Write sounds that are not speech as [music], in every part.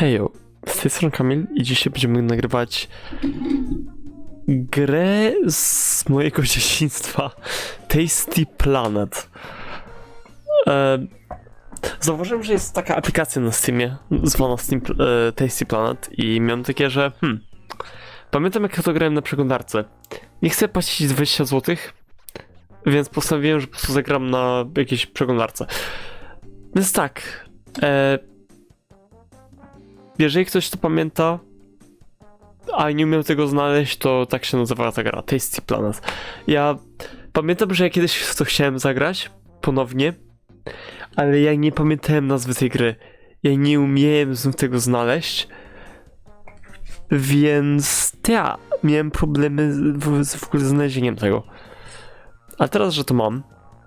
Hejo, z tej strony Kamil i dzisiaj będziemy nagrywać grę z mojego [laughs] dzieciństwa Tasty Planet. E, zauważyłem, że jest taka aplikacja na Steamie zwana Steam, e, Tasty Planet i miałem takie, że hmm, pamiętam jak ja to grałem na przeglądarce. Nie chcę płacić 20 zł, więc postanowiłem, że po prostu zagram na jakiejś przeglądarce. Więc tak, e, jeżeli ktoś to pamięta, a nie umiał tego znaleźć, to tak się nazywała ta gra, Tasty Planet. Ja pamiętam, że ja kiedyś w to chciałem zagrać ponownie, ale ja nie pamiętałem nazwy tej gry. Ja nie umiałem znów tego znaleźć, więc ja miałem problemy z, w, z w ogóle znalezieniem tego. A teraz, że to mam,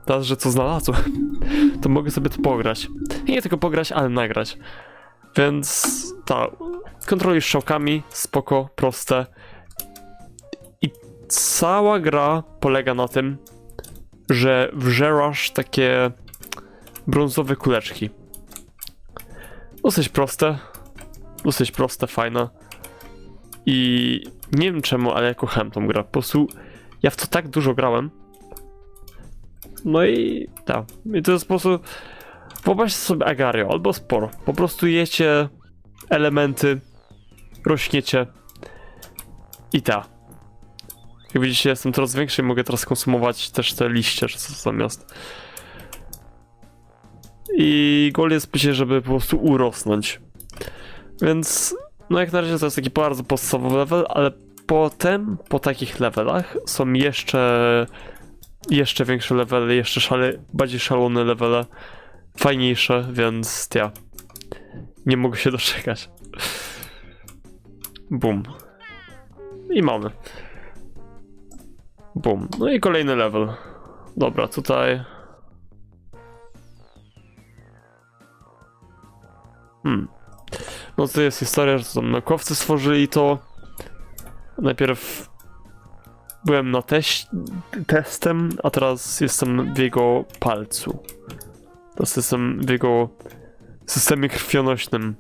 teraz, że to znalazłem, [laughs] to mogę sobie to pograć. Nie tylko pograć, ale nagrać. Więc tak, kontrolujesz strzałkami, spoko, proste. I cała gra polega na tym, że wżerasz takie brązowe kuleczki. Dosyć proste, dosyć proste, fajne. I nie wiem czemu, ale ja kochałem tą grę. Po prostu ja w to tak dużo grałem. No i tak, i to jest po prostu Wyobraźcie sobie agario, albo sporo. Po prostu jecie elementy, rośniecie i ta. Jak widzicie, jestem coraz większy i mogę teraz konsumować też te liście, czy co zamiast. I goal jest myślę, żeby po prostu urosnąć. Więc, no jak na razie to jest taki bardzo podstawowy level, ale potem, po takich levelach są jeszcze jeszcze większe levely, jeszcze szale, bardziej szalone levele fajniejsze, więc ja nie mogę się doczekać. Bum. I mamy. Bum. No i kolejny level. Dobra, tutaj. Hmm. No to jest historia, że tam naukowcy stworzyli to. Najpierw byłem na teś testem, a teraz jestem w jego palcu. Teraz jestem w jego systemie krwionośnym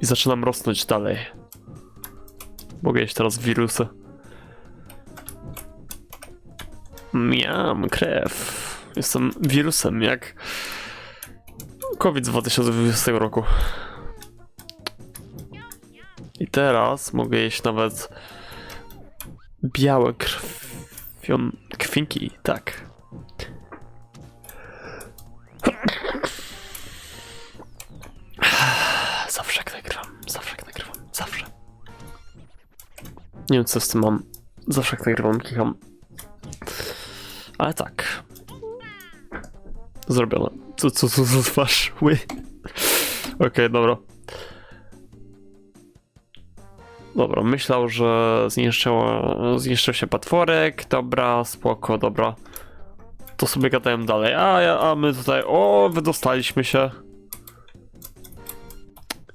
i zaczynam rosnąć dalej. Mogę jeść teraz wirusy. Miam, krew. Jestem wirusem, jak COVID z 2020 roku. I teraz mogę jeść nawet białe krwion... kwinki, tak. Nie wiem co z tym mam. Zawsze jak nagrywam, kicham. Ale tak. Zrobione. Co, co, co za twarz? Okej, dobra. Dobra, myślał, że zniszczyło, zniszczył się patworek. Dobra, spoko, dobra. To sobie gadają dalej. A, a my tutaj, o, wydostaliśmy się.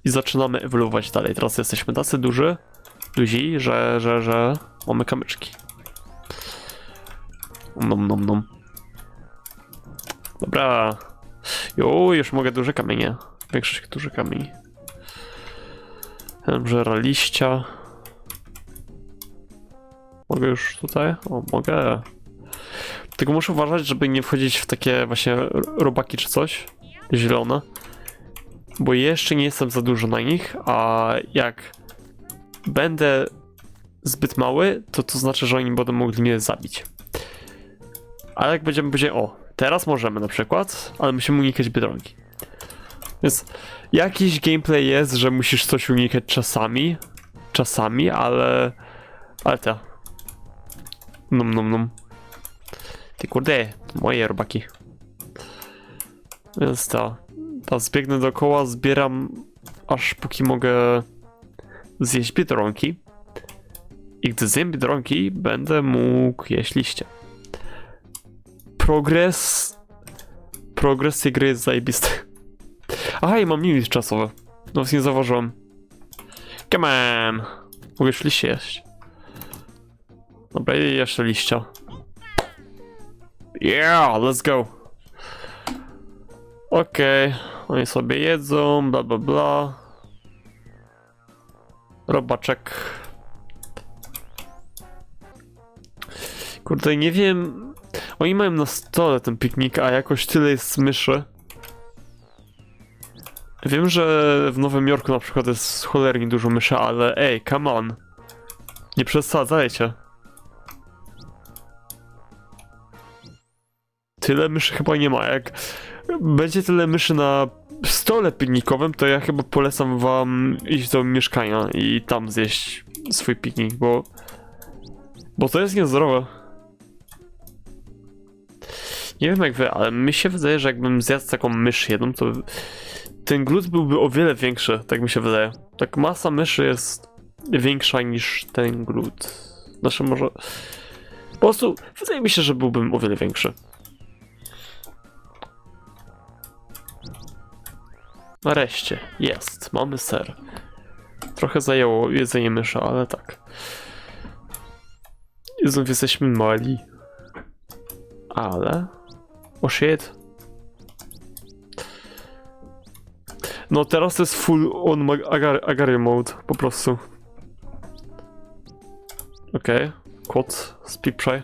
I zaczynamy ewoluować dalej. Teraz jesteśmy tacy duży, duzi, że, że, że mamy kamyczki. Nom, nom, nom. Dobra. Jo, już mogę duże kamienie. Większość duże kamieni. Żera liścia. Mogę już tutaj? O, mogę. Tylko muszę uważać, żeby nie wchodzić w takie właśnie robaki czy coś. Zielone. Bo jeszcze nie jestem za dużo na nich, a jak będę zbyt mały, to to znaczy, że oni będą mogli mnie zabić. Ale jak będziemy powiedzieć, o, teraz możemy na przykład, ale musimy unikać biedronki. Więc jakiś gameplay jest, że musisz coś unikać czasami, czasami, ale... Ale te. Num, num, num. Ty kurde, moje robaki. Więc to. Teraz biegnę dookoła, zbieram aż póki mogę zjeść biedronki. I gdy zjem biedronki, będę mógł jeść liście. Progres... Progres tej gry jest zajebisty. [laughs] Aha, i mam limit czasowy. No nie zauważyłem. Come on! Mogę liście jeść. Dobra, jeszcze liścia. Yeah, let's go. Okej, oni sobie jedzą, bla bla bla. Robaczek. Kurde, nie wiem. Oni mają na stole ten piknik, a jakoś tyle jest myszy. Wiem, że w Nowym Jorku na przykład jest cholernie dużo myszy, ale ej, come on. Nie przesadzajcie. Tyle myszy chyba nie ma. Jak będzie tyle myszy na stole piknikowym, to ja chyba polecam wam iść do mieszkania i tam zjeść swój piknik, bo... Bo to jest niezdrowe. Nie wiem jak wy, ale mi się wydaje, że jakbym zjadł taką mysz jedną, to ten glut byłby o wiele większy, tak mi się wydaje. Tak masa myszy jest większa niż ten glut. Znaczy może... Po prostu wydaje mi się, że byłbym o wiele większy. Nareszcie, jest, mamy ser. Trochę zajęło jedzenie mysza, ale tak. I znów jesteśmy mali. Ale... O shit. No teraz to jest full on agar agary mode, po prostu. Okej, kot, spiprzaj.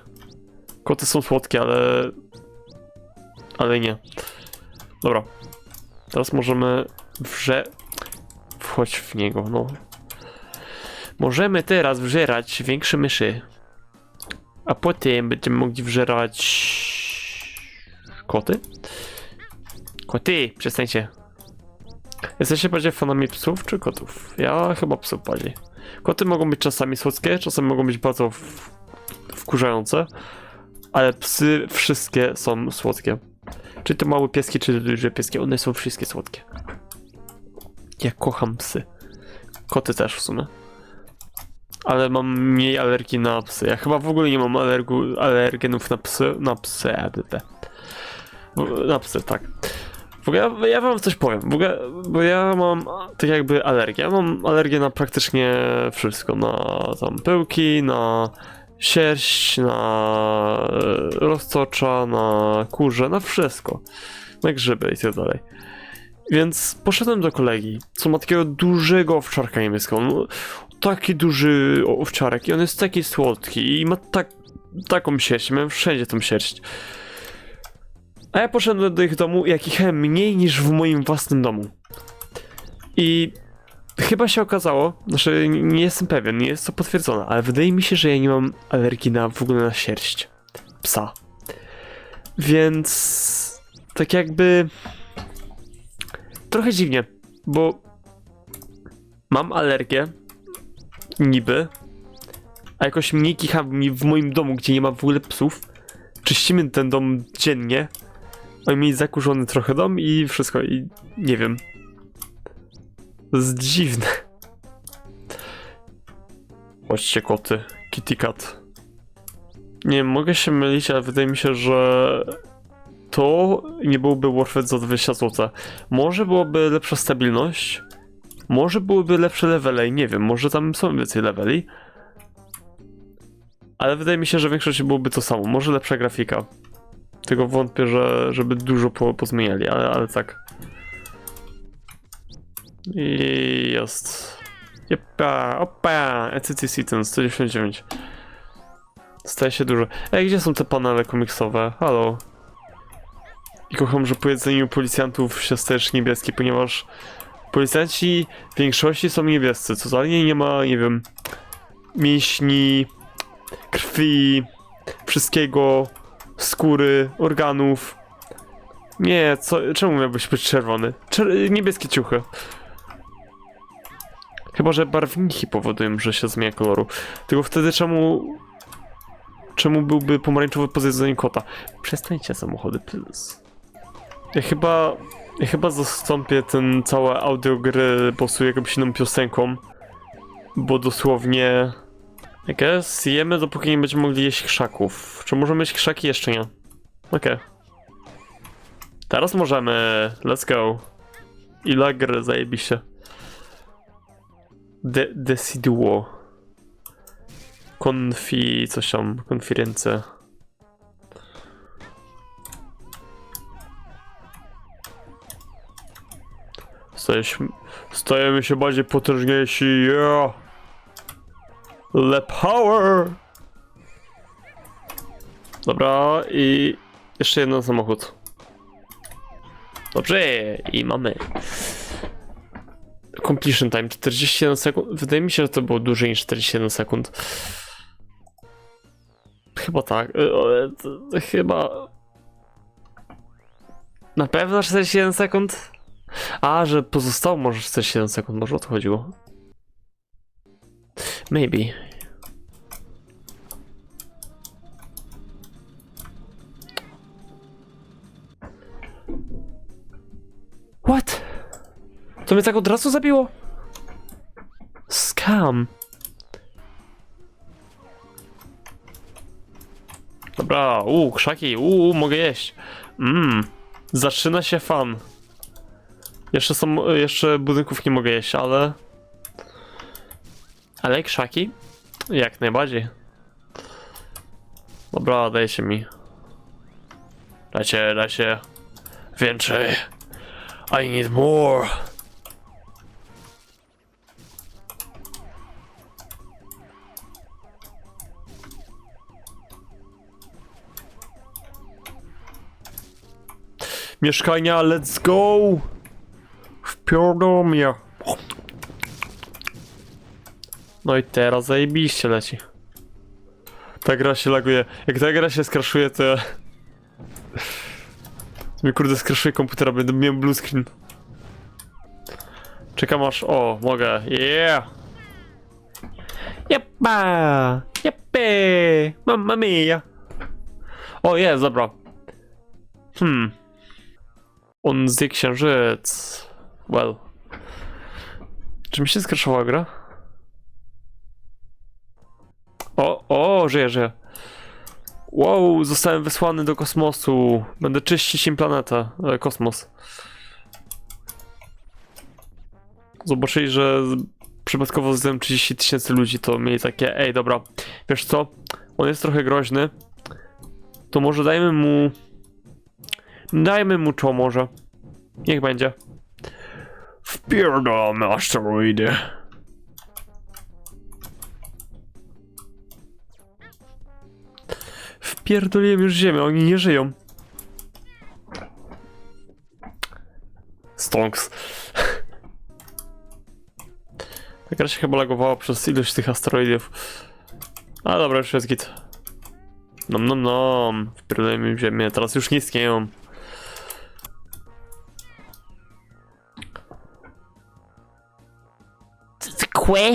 Koty są słodkie, ale... Ale nie. Dobra. Teraz możemy wrze... Wchodź w niego, no. Możemy teraz wżerać większe myszy. A potem będziemy mogli wżerać... Koty? Koty, przestańcie. Jesteście bardziej fanami psów czy kotów? Ja chyba psów bardziej. Koty mogą być czasami słodkie, czasem mogą być bardzo wkurzające, ale psy wszystkie są słodkie. Czy to małe pieski, czy duże pieski, one są wszystkie słodkie. Ja kocham psy. Koty też w sumie. Ale mam mniej alergii na psy. Ja chyba w ogóle nie mam alergu, alergenów na psy. Na psy, ADD. Na psy, tak. W ogóle ja, ja wam coś powiem, w ogóle, bo ja mam tak jakby alergię. Ja mam alergię na praktycznie wszystko. Na tam pyłki, na sierść, na e, roztocza, na kurze, na wszystko. Na grzyby i tak dalej. Więc poszedłem do kolegi, co ma takiego dużego owczarka niemieckiego. No, taki duży owczarek i on jest taki słodki i ma tak, taką sierść, miałem wszędzie tą sierść. A ja poszedłem do ich domu, jak ich mniej niż w moim własnym domu. I chyba się okazało, znaczy nie- jestem pewien, nie jest to potwierdzone, ale wydaje mi się, że ja nie mam alergii na w ogóle na sierść psa. Więc tak jakby trochę dziwnie, bo mam alergię niby, a jakoś mniej kicha mi w moim domu, gdzie nie ma w ogóle psów. Czyścimy ten dom dziennie. Oni mieli zakurzony trochę dom i wszystko, i nie wiem. To jest dziwne. Chodźcie koty. Kitty cat. Nie mogę się mylić, ale wydaje mi się, że to nie byłby Warfare za 20 zł. Może byłoby lepsza stabilność, może byłyby lepsze levele, nie wiem, może tam są więcej leveli. Ale wydaje mi się, że w większości byłoby to samo. Może lepsza grafika. Tylko wątpię, że żeby dużo po, pozmieniali, ale, ale tak. I jest. Jepa, opa, ECTC ten 199. Staje się dużo. Ej, gdzie są te panele komiksowe? Halo. I kocham, że po jedzeniu policjantów się stajesz niebieski, ponieważ policjanci w większości są niebiescy. Totalnie nie ma, nie wiem, mięśni, krwi, wszystkiego, skóry, organów. Nie, co, czemu miałbyś być czerwony? Czer niebieskie ciuchy. Chyba, że barwniki powodują, że się zmienia koloru. Tylko wtedy czemu... Czemu byłby pomarańczowy po zjedzeniu kota? Przestańcie samochody, please. Ja chyba... Ja chyba zastąpię ten całe audio gry po prostu jakąś inną piosenką. Bo dosłownie... I guess jemy dopóki nie będziemy mogli jeść krzaków. Czy możemy jeść krzaki? Jeszcze nie. Okej. Teraz możemy. Let's go. I lagr zajebiście. De deciduo. Konfi... coś tam. Konferencje. Stajemy, stajemy się bardziej potężniejsi, yeah! Le power! Dobra, i jeszcze jeden samochód. Dobrze, i mamy. Completion time 47 sekund. Wydaje mi się, że to było dłużej niż 47 sekund. Chyba tak. y, to Chyba. Na pewno 47 sekund? A, że pozostało może 47 sekund, może o to chodziło. Maybe. To mnie tak od razu zabiło? Scam. Dobra, uuu, krzaki, uuu, mogę jeść. Mmm, zaczyna się fan. Jeszcze są, jeszcze budynków nie mogę jeść, ale... Ale krzaki? Jak najbardziej. Dobra, dajcie mi. Dajcie, dajcie. Więcej. I need more. Mieszkania, let's go! Wpierdol mnie. No i teraz zajebiście leci. Ta gra się laguje. Jak ta gra się skraszuje, to ja... Mi kurde skraszuje komputera, będę miał blue screen. Czekam aż... O, mogę. Yeah! Jeppa! Jeppe! Mamma mia! O, jest, dobra. Hmm. On zje księżyc. Well. Czy mi się skraszowała gra? O, o, żyję, żyję. Wow, zostałem wysłany do kosmosu. Będę czyścić im planetę, e, kosmos. Zobaczyli, że przypadkowo zdjąłem 30 tysięcy ludzi, to mieli takie, ej, dobra, wiesz co, on jest trochę groźny, to może dajmy mu... Dajmy mu czo może. Niech będzie. Wpierdolamy asteroidy. Wpierdoliłem już ziemię, oni nie żyją. Stonks. [laughs] Ta gra się chyba lagowała przez ilość tych asteroidów. A dobra, już jest git. Nom nom nom. Wpierdolimy w ziemię, teraz już nie istnieją. Kłe?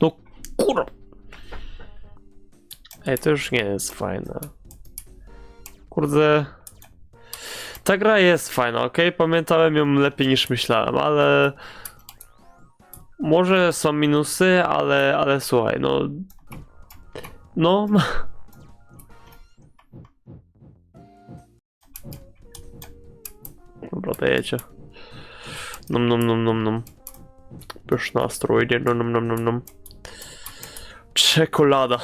No kur... Ej, to już nie jest fajne. Kurde... Ta gra jest fajna, ok? Pamiętałem ją lepiej niż myślałem, ale... Może są minusy, ale, ale słuchaj, no... No... [laughs] Dobra, dajecie. Nom nom nom nom nom. Pyszna asteroidzie, nom nom nom nom nom. Czekolada.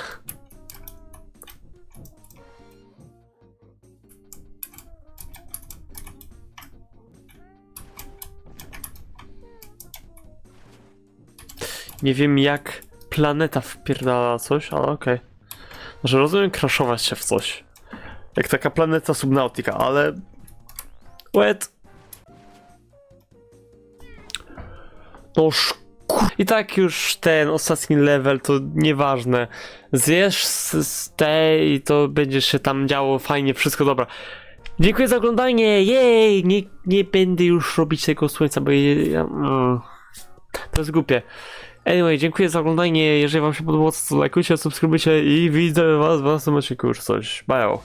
Nie wiem jak planeta wpierdala coś, ale okej. Że rozumiem crashować się w coś. Jak taka planeta Subnautica, ale... Wet. I tak już ten ostatni level to nieważne. Zjesz z, z tej i to będziesz się tam działo fajnie, wszystko dobra. Dziękuję za oglądanie, jej! Nie, nie będę już robić tego słońca, bo ja, mm, to jest głupie. Anyway, dziękuję za oglądanie, jeżeli wam się podobało, to lajkujcie, subskrybujcie i widzę was w następnym odcinku już coś. Bye!